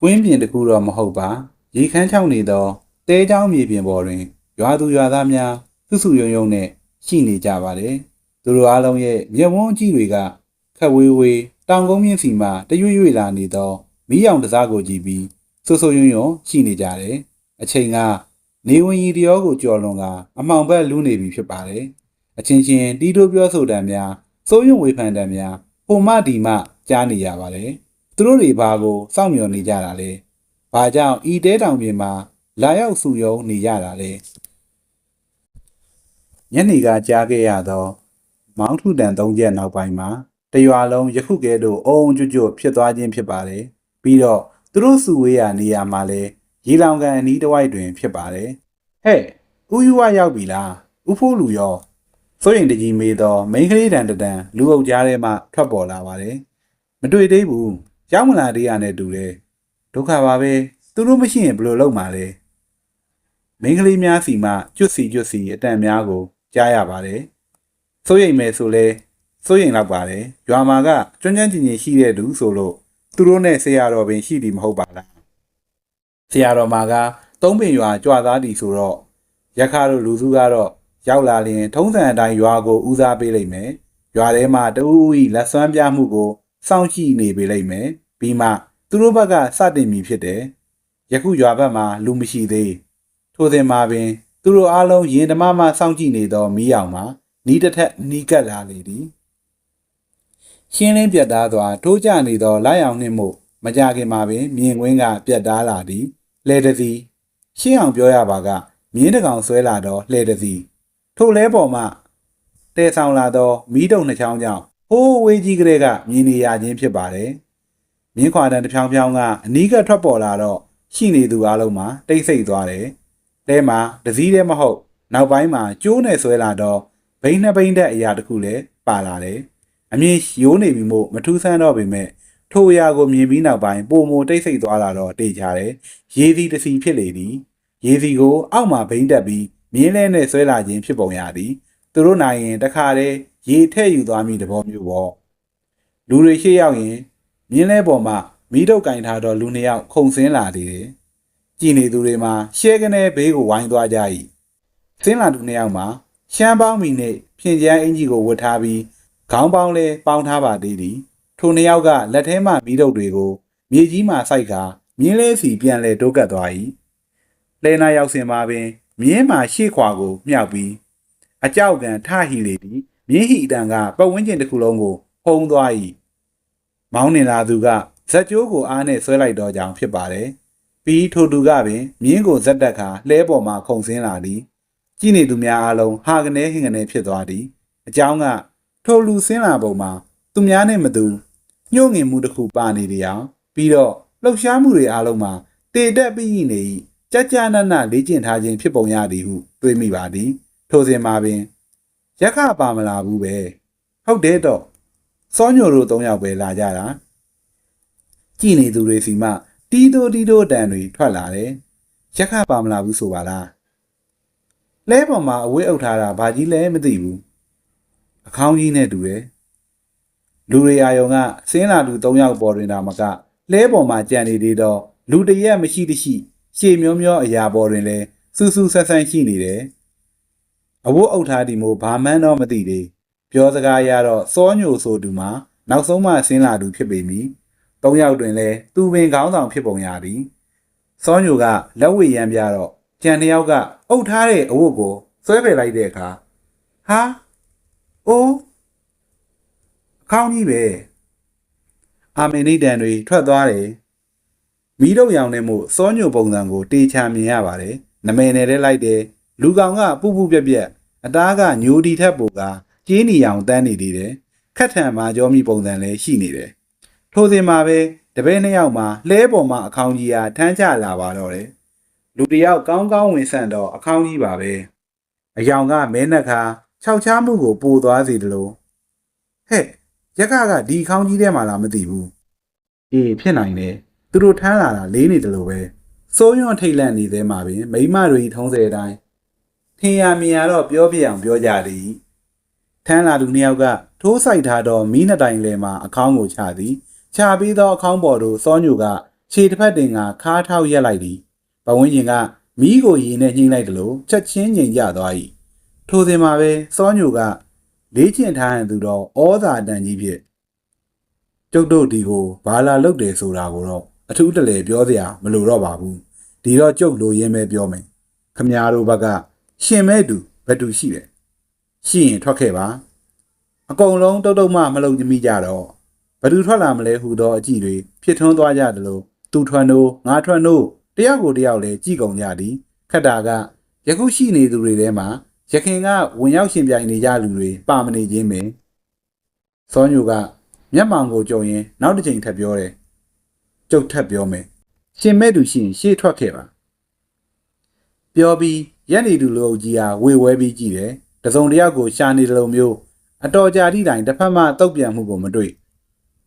ကွင်းပြင်တစ်ခုတော့မဟုတ်ပါရေခမ်းချောင်းနေသောတဲချောင်းမြေပြင်ပေါ်တွင်ရွာသူရွာသားများစုစုယုံယုံနဲ့ရှိနေကြပါတယ်သူတို့အားလုံးရဲ့မျက်ဝန်းအကြည့်တွေကခက်ဝေးဝေးတောင်ကုန်းမြင့်စီမှတရွေ့ရွေ့လာနေသောမီးရောင်တစားကိုကြည့်ပြီးဆူဆူယုံယုံရှိနေကြတယ်အချိန်ကနေဝင်ရီတရောကိုကြော်လွန်ကအမှောင်ဘက်လူးနေပြီဖြစ်ပါတယ်အချင်းချင်းတီးတိုးပြောဆိုတံများစိုးရုံဝေဖန်တံများဟိုမဒီမကြားနေရပါတယ် သူတို့တွေဘာကိုစောင့်မျှော်နေကြတာလဲဘာကြောင့်ဤတဲတောင်ပြင်မှာလာရောက်စုယုံနေရတာလဲညနေကကြားခဲ့ရသော မောင်းထုတန်သုံးချက်နောက်ပိုင်းမှာတရွာလုံးယခုကဲ့သို့အုံကြွကြွဖြစ်သွားခြင်းဖြစ်ပါတယ်။ပြီးတော့သူတို့စုဝေးရာနေရာမှာလည်းရေလောင်ကန်အနီးတစ်ဝိုက်တွင် ဖြစ်ပါတယ်။ဟဲ့ဥယူဝရောက်ပြီလား။ဥဖိုးလူရောစိုးရင်တကြီးမေးသောမိန်းကလေးတန်တတန်လူအုပ်ကြားထဲမှထွက်ပေါ်လာပါတယ်။မတွေ့သေးဘူး။ ရောက်မလာသေးရနဲ့တူတယ်။ဒုက္ခပါပဲ။သူတို့မရှိရင်ဘယ်လိုလုပ်မှာလဲ။မိန်းကလေးများစီမှကျွတ်စီကျွတ်စီအတန်များကို ကြားရပါတယ်။စိုးရိမ်မယ်ဆိုလဲစိုးရိမ်လောက်ပါတယ်။ရွာမှာကကျွမ်းကျွမ်းကျင်ကျင်ရှိတဲ့သူဆိုလို့သူတို့နဲ့ဆရာတော်ပင်ရှိသည်မဟုတ်ပါလား။ဆရာတော်မှာကသုံးပင်ရွာကြွသားသည်ဆိုတော့ရခါတို့လူစုကတော့ရောက်လာရင် ထုံးစံအတိုင်းရွာကိုဦးစားပေးလိုက်မယ်။ရွာထဲမှာတဦးဦးဤလက်စွမ်းပြမှုကို စောင့်ကြည့်နေပေးလိုက်မယ်။ပြီးမှသူတို့ဘက်ကစတင်ပြီဖြစ်တယ်။ယခုရွာဘက်မှာလူမရှိသေး။ထိုစဉ်မှာပင် သူတို့အားလုံးရင်ဓမ္မမှစောင့်ကြည့်နေသောမီးရောင်မှာနီးတစ်ထက်နီးကပ်လာလေသည်ရှင်းလင်းပြတ်သားစွာထိုးကျနေသောလိုက်အောင်နှင့်မို့မကြခင်မှာပင်မြင်ကွင်းကပြတ်သားလာသည်လှဲတသည်ရှင်းအောင်ပြောရပါကမြင်းတကောင်ဆွဲလာသောလှဲတသည်ထိုလဲပေါ်မှတဲဆောင်လာသောမီးတုံနှစ်ချောင်းကြောင့် ဟိုးဝေးကြီးကလေးကမြင်နေရခြင်းဖြစ်ပါတယ်မြင်းခွာတန်တစ်ဖြောင်းဖြောင်းကအနီးကထွက်ပေါ်လာတော့ရှိနေသူအလုံးမှာတိတ်ဆိတ်သွားတယ်တဲမှာတစည်းတည်းမဟုတ်နောက်ပိုင်းမှာကျိုးနဲ့ဆွဲလာတော့ဘိန်းနှစ်ဘိန်းတဲ့အရာတစ်ခုလည်းပါလာတယ်အမြင်ရိုးနေပြီမို့မထူးဆန်းတော့ပေမဲ့ထိုအရာကိုမြင်ပြီးနောက်ပိုင်းပုံမတိတ်ဆိတ်သွားလာတော့တေချာတယ်ရေစီတစ်စီဖြစ်လေသည်ရေစီကိုအောက်မှာဘိန်းတက်ပြီးမြင်းလဲနဲ့ဆွဲလာခြင်းဖြစ်ပုံရသည်သူတို့နိုင်ရင်တခါတည်း ရေထည့်ယူသွားမိတဲ့ဘောမျိုးပေါ့လူတွေရှေ့ရောက်ရင်မြင်းလဲပေါ်မှာမီးတုပ်ကင်ထားတော့လူနှစ်ယောက်ခုန်ဆင်းလာသေးတယ်ကြည်နေသူတွေမှာရှဲကနေဘေးကိုဝိုင်းသွားကြ၏ဆင်းလာသူနှစ်ယောက်မှာရှမ်းပေါင်းမီနဲ့ဖြင်ကျန်းအင်ကြီးကိုဝတ်ထားပြီးခေါင်းပေါင်းလဲပေါင်းထားပါသေးသည်ထိုနှစ်ယောက်ကလက်ထဲမှမီးတုပ်တွေကိုမြေကြီးမှစိုက်ကမြင်းလဲစီပြန်လဲတိုးကပ်သွား၏လဲနာရောက်စင်မှာပင်မြင်းမှရှေ့ခွာကိုမြောက်ပြီးအကြောက်ကန်ထဟီလေသည် မြင်းဟီတန်ကပတ်ဝန်းကျင်တစ်ခုလုံးကိုဟုံသွား၏မောင်းနေလာသူကဇက်ကျိုးကိုအားနဲ့ဆွဲလိုက်တော့ကြောင်ဖြစ်ပါတယ်ပြီးထိုသူကပင်မြင်းကိုဇက်တက်ခါလှဲပေါ်မှခုန်ဆင်းလာသည်ကြည့်နေသူများအားလုံးဟာကနေဟင်ကနေဖြစ်သွားသည်အကြောင်းကထိုလူဆင်းလာပုံမှာသူများနဲ့မတူညှို့ငင်မှုတစ်ခုပါနေတယ်အောင်ပြီးတော့လှုပ်ရှားမှုတွေအားလုံးမှာတေတက်ပြီးနေ၏ကြကြနနလေ့ကျင့်ထားခြင်းဖြစ်ပုံရသည်ဟုတွေးမိပါသည်ထိုစဉ်မှာပင် ရက်ခပါမလာဘူးပဲဟုတ်တယ်တော့စောညိုတို့၃ယောက်ပဲလာကြတာကြည်နေသူတွေစီမှတီးတိုးတီးတိုးတန်တွေထွက်လာတယ်ရက်ခပါမလာဘူးဆိုပါလားလဲပေါ်မှာအဝေးအုပ်ထားတာဘာကြီးလဲမသိဘူးအခေါင်းကြီးနဲ့တူတယ်လူတွေအာယုံကဆင်းလာလူ၃ယောက်ပေါ်တွင်တာမကလဲပေါ်မှာကြံနေသေးတော့လူတရက်မရှိတရှိရှေမျောမျောအရာပေါ်တွင်လဲစူးစူးဆန်းဆန်းရှိနေတယ် အဝတ်အုပ်ထားဒီမို့ဘာမှန်းတော့မသိသေးပြောစကားရတော့စောညိုဆိုသူမှာနောက်ဆုံးမှဆင်းလာသူဖြစ်ပေမည်၃ယောက်တွင်လဲသူပင်ခေါင်းဆောင်ဖြစ်ပုံရသည်စောညိုကလက်ဝဲရမ်းပြတော့ကြံတစ်ယောက်ကအုပ်ထားတဲ့အဝတ်ကိုဆွဲဖယ်လိုက်တဲ့အခါဟာအိုးအခေါင်းကြီးပဲအာမင်နိဒန်တွေထွက်သွားတယ်မီးတော့ရောင်နေမှုစောညိုပုံစံကိုတေချာမြင်ရပါတယ်နမဲနယ်တဲ့လိုက်တယ်လူကောင်ကပူပူပြက်ပြက် အသားကညိုဒီထက်ပိုကကျင်းနီရောင်တန်းနေသေးတယ်ခက်ထန်မာကြောမိပုံစံလည်းရှိနေတယ်ထိုစဉ်မှာပဲတပည့်နှစ်ယောက်မှာလှဲပေါ်မှာအခေါင်းကြီးဟာထမ်းချလာပါတော့တယ်လူတယောက်ကောင်းကောင်းဝင်ဆန့်တော့အခေါင်းကြီးပါပဲအယောင်ကမဲနှက်ခါခြောက်ချားမှုကိုပိုသွားစေတယ်လို့ဟဲ့ရက်ကကဒီခေါင်းကြီးထဲမှာလားမသိဘူးအေးဖြစ်နိုင်တယ်သူတို့ထမ်းလာတာလေးနေတယ်လို့ပဲစိုးရွံ့ထိတ်လန့်နေသေးမှာပင်မိမတွေထုံးစဲအတိုင်း ထင်ရမြင်ရတော့ပြောပြအောင်ပြောကြသည်ထမ်းလာသူနှစ်ယောက်ကထိုးဆိုင်ထားသောမီးနှစ်တိုင်လယ်မှာအခေါင်းကိုချသည်ချပြီးသောအခေါင်းပေါ်သို့စောညိုကခြေတစ်ဖက်တင်ကခါးထောက်ရက်လိုက်သည်ပဝင်းကျင်ကမီးကိုရေနဲ့ညှိလိုက်တယ်လို့ချက်ချင်းငြိမ်ကြသွား၏ထိုစဉ်မှာပဲစောညိုကလေးကျင်ထားရန်သူတော့ဩဇာတန်ကြီးဖြစ်ကျုပ်တို့ဒီကိုဘာလာလုတ်တယ်ဆိုတာကိုတော့အထူးတလဲပြောစရာမလိုတော့ပါဘူးဒီတော့ကျုပ်လိုရင်းပဲပြောမယ်ခမည်းတော်ဘက်က ရှင်မဲ့သူဘယ်သူရှိလဲရှိရင်ထွက်ခဲ့ပါအကုန်လုံးတုတ်တုတ်မှမလုံမိကြတော့ဘယ်သူထွက်လာမလဲဟူသောအကြည့်တွေဖြစ်ထွန်းသွားကြတယ်လို့သူထွက်နိုးငါထွက်နိုးတယောက်ကိုတယောက်လဲကြည်ကုန်ကြသည်ခက်တာကယခုရှိနေသူတွေထဲမှာရခင်ကဝင်ရောက်ရှင်ပြိုင်နေကြလူတွေပါမနေခြင်းပင်စောညိုကမျက်မှောင်ကိုကြုံရင်နောက်တစ်ချိန်ထပ်ပြောတယ်ကျုပ်ထပ်ပြောမယ်ရှင်မဲ့သူရှိရင်ရှေ့ထွက်ခဲ့ပါပြောပြီး ရက်နေသူလူအုပ်ကြီးဟာဝေဝဲပြီးကြည့်တယ်တစုံတစ်ယောက်ကိုရှာနေတယ်လို့မျိုးအတော်ကြာတိတိုင်တစ်ဖက်မှတုတ်ပြန်မှုကိုမတွေ့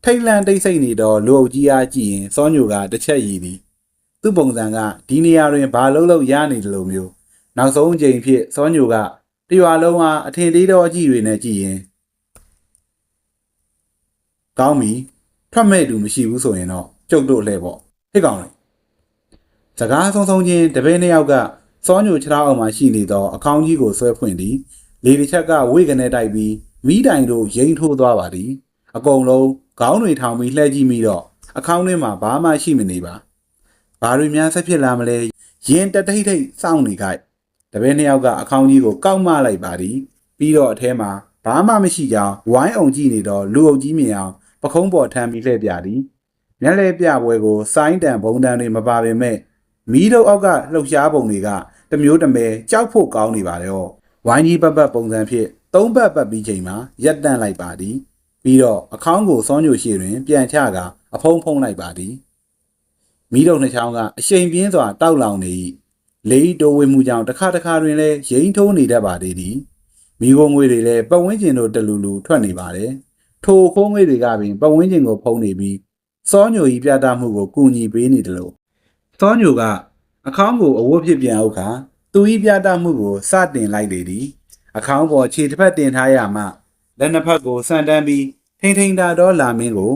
ထိတ်လန့်တိတ်ဆိတ်နေတော့လူအုပ်ကြီးအားကြည့်ရင်စောညိုကတစ်ချက်ရည်သည်သူ့ပုံစံကဒီနေရာတွင်ဘာလုံးလုံးရနေတယ်လို့မျိုးနောက်ဆုံးအချိန်ဖြစ်စောညိုကတရွာလုံးဟာအထင်သေးသောအကြည့်တွေနဲ့ကြည့်ရင်ကောင်းပြီထွက်မဲ့သူမရှိဘူးဆိုရင်တော့ကျုပ်တို့လှဲ့ပေါ့ဟစ်ကောင်လေစကားဆုံးဆုံးချင်းတပည့်နှစ်ယောက်က စောညိုခြေထောက်အောက်မှာရှိနေသောအခေါင်းကြီးကိုဆွဲဖွင့်သည်လေတစ်ချက်ကဝိကနေတိုက်ပြီးမိတိုင်တို့ရိမ့်ထိုးသွားပါသည်အကုန်လုံးခေါင်းတွေထောင်ပြီးလှည့်ကြည့်မိတော့အခေါင်းထဲမှာဘာမှရှိမနေပါဘာတွေများဆက်ဖြစ်လာမလဲရင်တထိတ်ထိတ်စောင့်နေကြတပည့်နှစ်ယောက်ကအခေါင်းကြီးကိုကောက်မလိုက်ပါသည်ပြီးတော့အထဲမှာဘာမှမရှိကြောင်းဝိုင်းအောင်ကြည့်နေတော့လူအုပ်ကြီးမြင်အောင်ပခုံးပေါ်ထမ်းပြီးလှည့်ပြသည်မျက်လဲပြပွဲကိုစိုင်းတန်ဘုံတန်တွေမပါပေမဲ့ မီးတို့အောက်ကလှုပ်ရှားပုံတွေကတမျိုးတမဲကြောက်ဖို့ကောင်းနေပါတော့ဝိုင်းကြီးပတ်ပတ်ပုံစံဖြစ်သုံးပတ်ပတ်ပြီးချိန်မှာရက်တန့်လိုက်ပါသည်ပြီးတော့အခေါင်းကိုစောညိုရှိတွင် ပြန်ချကအဖုံးဖုံးလိုက်ပါသည်မီးတို့နှစ်ချောင်းကအရှိန်ပြင်းစွာတောက်လောင်နေ၏လေးတိုးဝေမှုကြောင့်တစ်ခါတစ်ခါတွင်လည်းရိမ့်ထိုးနေတတ်ပါသေးသည်မိခိုးငွေတွေလည်းပတ်ဝန်းကျင်တို့တလူလူထွက်နေပါတယ်ထိုခိုးငွေတွေကပင်ပတ်ဝန်းကျင်ကိုဖုံးနေပြီးစောညိုကြီးပြသမှုကိုကူညီပေးနေတယ်လို့ စောညိုကအခေါင်းကိုအဝတ်ဖြစ်ပြန်ဥခါသူဤပြသမှုကိုစတင်လိုက်လေသည်အခေါင်းပေါ်ခြေတစ်ဖက်တင်ထားရမှလက်နှစ်ဖက်ကိုဆန်တန်းပြီးထိန်ထိန်တာတော့လာမင်းကို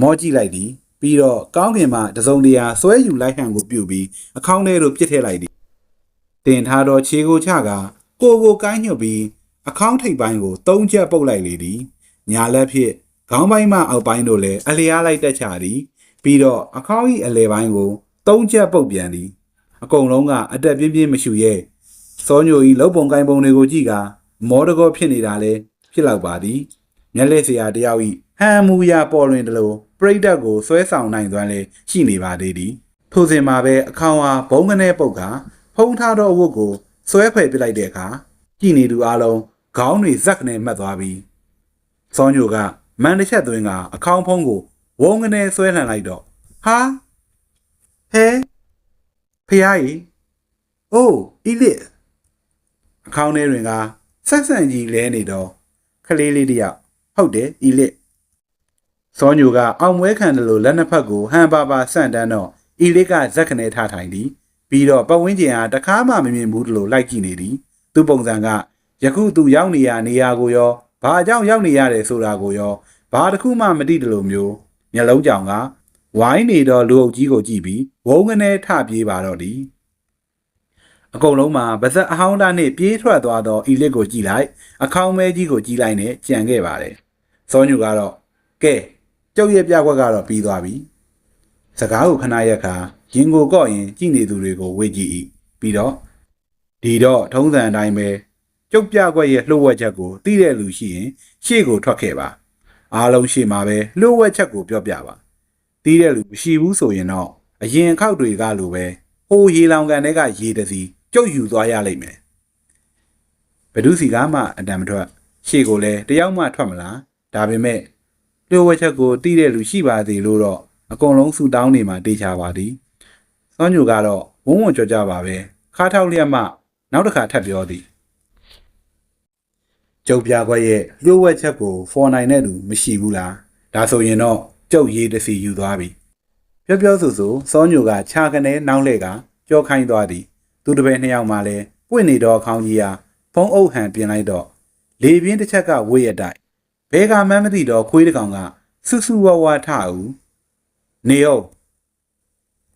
မောကြည့်လိုက်သည် ပြီးတော့ကောင်းကင်မှတစုံတရာဆွဲယူလိုက်ဟန်ကိုပြုတ်ပြီးအခေါင်းထဲသို့ပြစ်ထည့်လိုက်သည်တင်ထားတော့ခြေကိုချကကိုကိုကိုင်းညွတ်ပြီးအခေါင်းထိပ်ပိုင်းကိုသုံးချက်ပုတ်လိုက်လေသည်ညာလက်ဖြင့်ခေါင်းပိုင်းမှအောက်ပိုင်းတို့လည်းအလျားလိုက်တက်ချသည်ပြီးတော့အခေါင်း၏အလဲပိုင်းကို သုံးချက်ပုတ်ပြန်သည်အကုန်လုံးကအတက်ပြင်းပြင်းမရှူရဲစောညိုဤလုံပုံကိုင်းပုံတွေကိုကြည့်ကမောတကောဖြစ်နေတာလဲဖြစ်လောက်ပါသည်မျက်လက်စရာတယောက်ဤဟန်မူရပေါ်လွင်တယ်လို့ပြိတ္တကိုဆွဲဆောင်နိုင်သွမ်းလဲရှိနေပါသေးသည်ထိုစဉ်မှာပဲအခေါင်ဟာဘုံကနေပုတ်ကဖုံးထားသောအဝတ်ကိုဆွဲဖယ်ပစ်လိုက်တဲ့အခါကြည်နေသူအလုံးခေါင်းတွေဇက်ကနေမှတ်သွားပြီးစောညိုကမန်တစ်ချက်သွင်းကအခေါင်ဖုံးကိုဝုံကနေဆွဲလှန်လိုက်တော့ဟာ ဟဲဖះကြီးအိုးအီလစ်အခေါင်းထဲတွင်ကဆက်ဆန်ကြီးလဲနေတော့ခလေးလေးတယောက်ဟုတ်တယ်အီလစ်စောညိုကအောင်မွဲခံတယ်လို့လက်နှစ်ဖက်ကိုဟန်ပါပါဆန့်တန်းတော့အီလစ်ကဇက်ကနေထားထိုင်သည်ပြီးတော့ပတ်ဝန်းကျင်ဟာတခါမှမမြင်ဘူးလို့လိုက်ကြည့်နေသည်သူ့ပုံစံကယခုသူရောက်နေရနေရာကိုရောဘာကြောင့်ရောက်နေရတယ်ဆိုတာကိုရောဘာတစ်ခုမှမသိတယ်လို့မျိုးမျက်လုံးကြောင်က ဝိုင်းနေတော့လူအုပ်ကြီးကိုကြည့်ပြီးဝုန်းကနေထပြေးပါတော့သည်အကုန်လုံးမှာဗဇက်အဟောင်းသားနှင့်ပြေးထွက်သွားသောအီလစ်ကိုကြည့်လိုက်အခေါင်းမဲကြီးကိုကြည့်လိုက်နဲ့ကြံခဲ့ပါတယ်စောညူကတော့ကဲကျုပ်ရဲ့ပြကွက်ကတော့ပြီးသွားပြီစကားကိုခဏရက်ခါရင်ကိုကော့ရင်ကြည့်နေသူတွေကိုဝေ့ကြည့်၏ပြီးတော့ဒီတော့ထုံးစံအတိုင်းပဲကျုပ်ပြကွက်ရဲ့လှုပ်ဝက်ချက်ကိုသိတဲ့လူရှိရင်ရှေ့ကိုထွက်ခဲ့ပါအားလုံးရှေ့မှာပဲလှုပ်ဝက်ချက်ကိုပြောပြပါ သိတဲ့လူမရှိဘူးဆိုရင်တော့အရင်ခောက်တွေကလိုပဲဟိုရေလောင်ကန်တွေကရေတစီကျုပ်ယူသွားရလိမ့်မယ်ဘဒုစီကမှအတံမထွက်ရှေ့ကိုလည်းတယောက်မှထွက်မလားဒါပေမဲ့လှုပ်ဝက်ချက်ကိုသိတဲ့လူရှိပါသေးလို့တော့အကုန်လုံးဆူတောင်းနေမှတေးချပါသည်စောညိုကတော့ဝုံဝုံကြောကြပါပဲခါထောက်လျက်မှနောက်တစ်ခါထပ်ပြောသည်ကျုပ်ပြခွက်ရဲ့လျှို့ဝှက်ချက်ကိုဖော်နိုင်တဲ့သူမရှိဘူးလားဒါဆိုရင်တော့ ကျုပ်ရေးတစ်စီယူသွားပြီပြောပြောဆိုဆိုစောညိုကခြာကနေနောက်လှည့်ကကြောခိုင်းသွားသည်သူတပည့်နှစ်ယောက်မှလည်းပွင့်နေတော့ခေါင်းကြီးဟာဖုံးအုပ်ဟန်ပြင်လိုက်တော့လေပြင်းတစ်ချက်ကဝေးရတိုက်ဘဲကမှန်းမသိတော့ခွေးတစ်ကောင်ကဆူဆူဝါဝါထဦးနေအောင်